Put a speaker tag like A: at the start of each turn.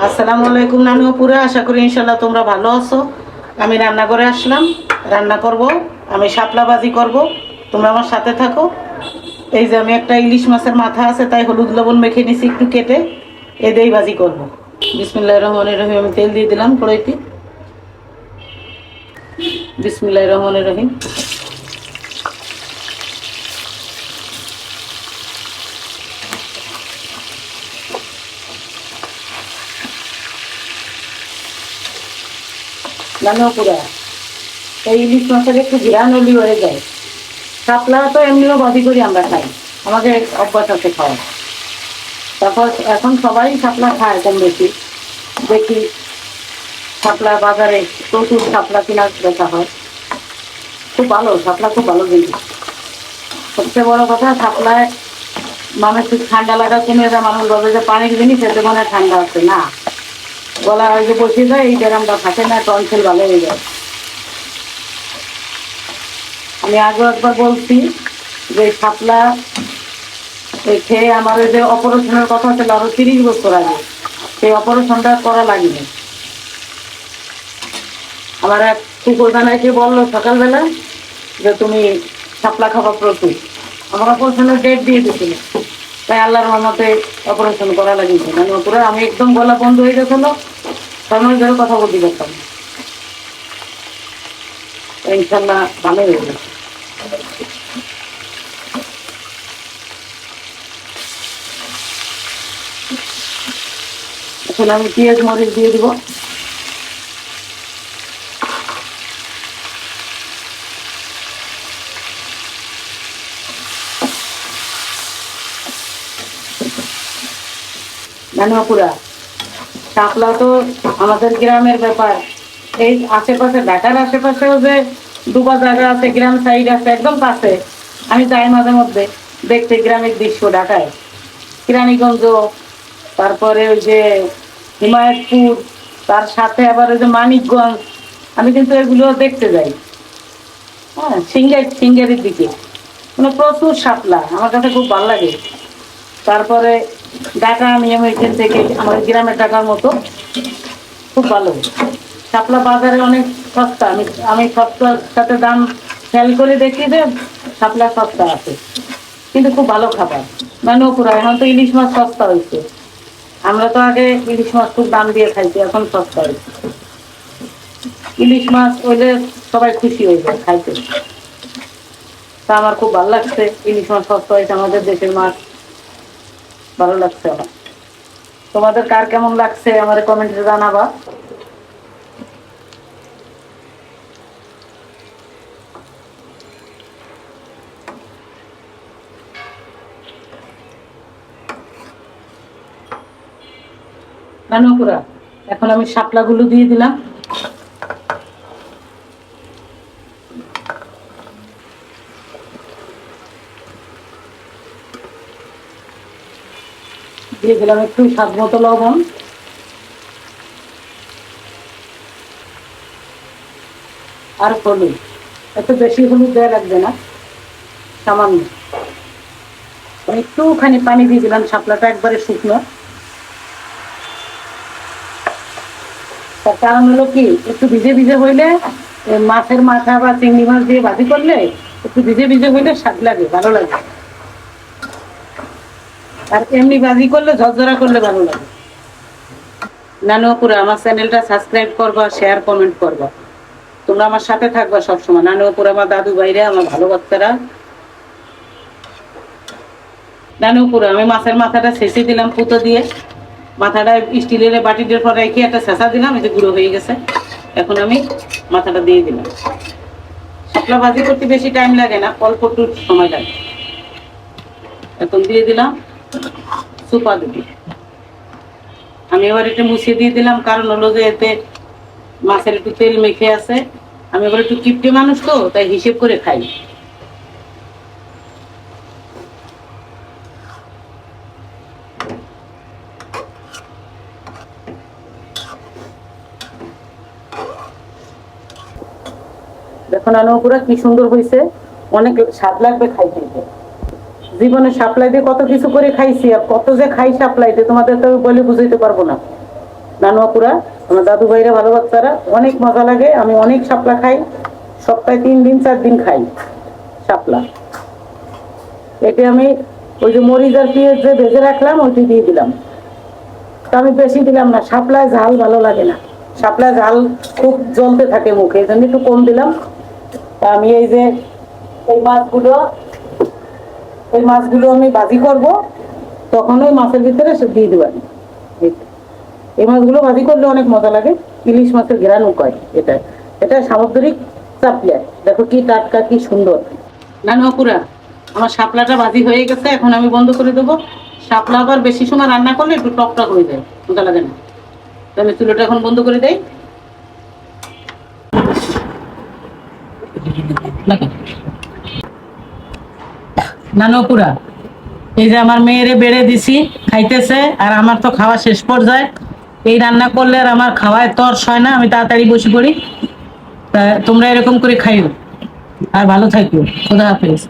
A: আসসালামু আলাইকুম নানু আশা করি ইনশাল্লাহ তোমরা ভালো আছো। আমি রান্না করে আসলাম, রান্না করব, আমি শাপলা বাজি করব, তোমরা আমার সাথে থাকো। এই যে আমি একটা ইলিশ মাছের মাথা আছে, তাই হলুদ লবণ মেখে নিছি একটু কেটে, এ দিয়েই ভাজি করব। বিসমিল্লাহ রহমান রহিম, আমি তেল দিয়ে দিলাম কড়াইতে। বিসমিল্লাহ রহমান রহিম। নানো পুরা। এই ইলিশ মাছের একটু ঘিরান হলি হয়ে যায়। শাপলা তো এমনিও বাদি করি আমরা খাই। আমাদের অভ্যাস আছে খাওয়া তারপর এখন সবাই শাপলা খায় কম বেশি। দেখি শাপলা বাজারে প্রচুর শাপলা কিনা বেচা হয়। খুব ভালো শাপলা খুব ভালো জিনিস। সবচেয়ে বড় কথা শাপলায় মানুষ ঠান্ডা লাগা কিনে যায় মানুষ বলে যে পানির জিনিস, এতে মনে ঠান্ডা আছে। না। গলা যে বসে যায় এই ব্যায়ামটা থাকে না টনসিল ভালো হয়ে যায়। আমি আগেও একবার বলছি যে এই খেয়ে আমার যে অপারেশনের কথা ছিল আরও তিরিশ বছর আগে, সেই অপারেশনটা করা লাগবে আমার এক কুকুর এসে বলল সকালবেলা যে তুমি শাপলা খাবার প্রচুর। আমার অপারেশনের ডেট দিয়ে দিয়েছিল। তাই আল্লাহর রহমতে অপারেশন করা লাগিয়েছে মানে পুরো আমি একদম গলা বন্ধ হয়ে গেছিল। সময় ধরে কথা বলতে পারতাম। ইনশাল্লাহ ভালো হয়ে গেছে এখন আমি পেঁয়াজ মরিচ দিয়ে দিব। নানুয়াপুরা। শাপলা তো আমাদের গ্রামের ব্যাপার। এই আশেপাশে ঢাকার আশেপাশেও যে ডুবা জায়গা আছে, গ্রাম সাইড আছে, একদম কাছে আমি যাই মাঝে মধ্যে, দেখতে গ্রামের দৃশ্য ঢাকায় কিরানীগঞ্জ, তারপরে ওই যে হিমায়তপুর, তার সাথে আবার ওই যে মানিকগঞ্জ। আমি কিন্তু এগুলো দেখতে যাই। হ্যাঁ সিঙ্গার সিঙ্গারের দিকে। মানে প্রচুর শাপলা, আমার কাছে খুব ভালো লাগে। তারপরে ডাটা আমি আমি এখান থেকে আমাদের গ্রামের টাকার মতো খুব ভালো। শাপলা বাজারে অনেক সস্তা। আমি আমি সস্তার সাথে দাম খেয়াল করে দেখি যে শাপলা সস্তা আছে। কিন্তু খুব ভালো খাবার। মানে পুরো এখন তো ইলিশ মাছ সস্তা হয়েছে। আমরা তো আগে ইলিশ মাছ খুব দাম দিয়ে খাইছি, এখন সস্তা হয়েছে। ইলিশ মাছ হইলে সবাই খুশি হয়ে যায় খাইতে। তা আমার খুব ভালো লাগছে, ইলিশ মাছ সস্তা হয়েছে আমাদের দেশের মাছ। ভালো লাগছে আমার। তোমাদের কার কেমন লাগছে আমার কমেন্টে জানাবা। নানুপুরা এখন আমি শাপলাগুলো দিয়ে দিলাম। দিয়ে দিলাম একটু স্বাদ মতো লবণ। আর হলুদ। এত বেশি হলুদ দেওয়া লাগবে না, সামান্য। একটুখানি পানি দিয়ে দিলাম শাপলাটা একবারে শুকনো। তার কারণ হলো কি, একটু ভিজে ভিজে হইলে মাছের মাথা বা চিংড়ি মাছ দিয়ে ভাজি করলে একটু ভিজে ভিজে হইলে স্বাদ লাগে, ভালো লাগে। আর এমনি বাজি করলে, ঝরঝরা করলে ভালো লাগে। নানু পুরো আমার চ্যানেলটা সাবস্ক্রাইব করবা শেয়ার কমেন্ট করবা। তোমরা আমার সাথে থাকবা সবসময়। নানু পুরো আমার দাদু বাইরে আমার ভালো বাচ্চারা নানু পুরো আমি মাছের মাথাটা ছেঁচে দিলাম পুতো দিয়ে। মাথাটা স্টিলের বাটিটার পর রেখে একটা ছেঁচা দিলাম যে গুঁড়ো হয়ে গেছে। এখন আমি মাথাটা দিয়ে দিলাম। শাপলা ভাজি করতে বেশি টাইম লাগে না, অল্প একটু সময় লাগে। এখন দিয়ে দিলাম। সুপা দিবি। আমি এবার এটা মুছিয়ে দিয়ে দিলাম, কারণ হলো যে এতে মাছের একটু তেল মেখে আছে। আমি এবার একটু কিপটে মানুষ তো, তাই হিসেব করে খাই। দেখুন আনুপুরা কি সুন্দর হয়েছে অনেক স্বাদ লাগবে খাইতে জীবনে সাপ্লাই দিয়ে কত কিছু করে খাইছি আর কত যে খাই সাপ্লাই দিয়ে, তোমাদের তো বলে বুঝাইতে পারব না। নানুয়াপুরা আমার দাদু ভাইরা ভালো বাচ্চারা, অনেক মজা লাগে, আমি অনেক শাপলা খাই, সপ্তাহে তিন দিন, চার দিন খাই শাপলা। এতে আমি ওই যে মরিচ আর পেঁয়াজ যে ভেজে রাখলাম, ওইটি দিয়ে দিলাম। তা আমি বেশি দিলাম না, শাপলায় ঝাল ভালো লাগে না। সাপলায় ঝাল খুব জ্বলতে থাকে মুখে, এই জন্য একটু কম দিলাম। তা আমি এই যে এই মাছগুলো এই মাছগুলো আমি ভাজি করব, তখন ওই মাছের ভিতরে দিয়ে দেবেন এই মাছগুলো ভাজি করলে অনেক মজা লাগে, ইলিশ মাছের ঘেরানো কয় এটা। এটা সামুদ্রিক চাপলিয়া দেখো কি টাটকা, কি সুন্দর। নানুয়াপুরা আমার শাপলাটা ভাজি হয়ে গেছে, এখন আমি বন্ধ করে দেবো। শাপলা আবার বেশি সময় রান্না করলে একটু টক টক হয়ে যায়, মজা লাগে না। আমি চুলোটা এখন বন্ধ করে দেই। নানুপুরা। এই যে আমার মেয়েরে বেড়ে দিছি, খাইতেছে, আর আমার তো খাওয়া শেষ পর্যায়ে। এই রান্না করলে আর আমার খাওয়ায় তর্স হয় না, আমি তাড়াতাড়ি বসে পড়ি। তা তোমরা এরকম করে খাইও। আর ভালো থাকো। খোদা হাফেজ।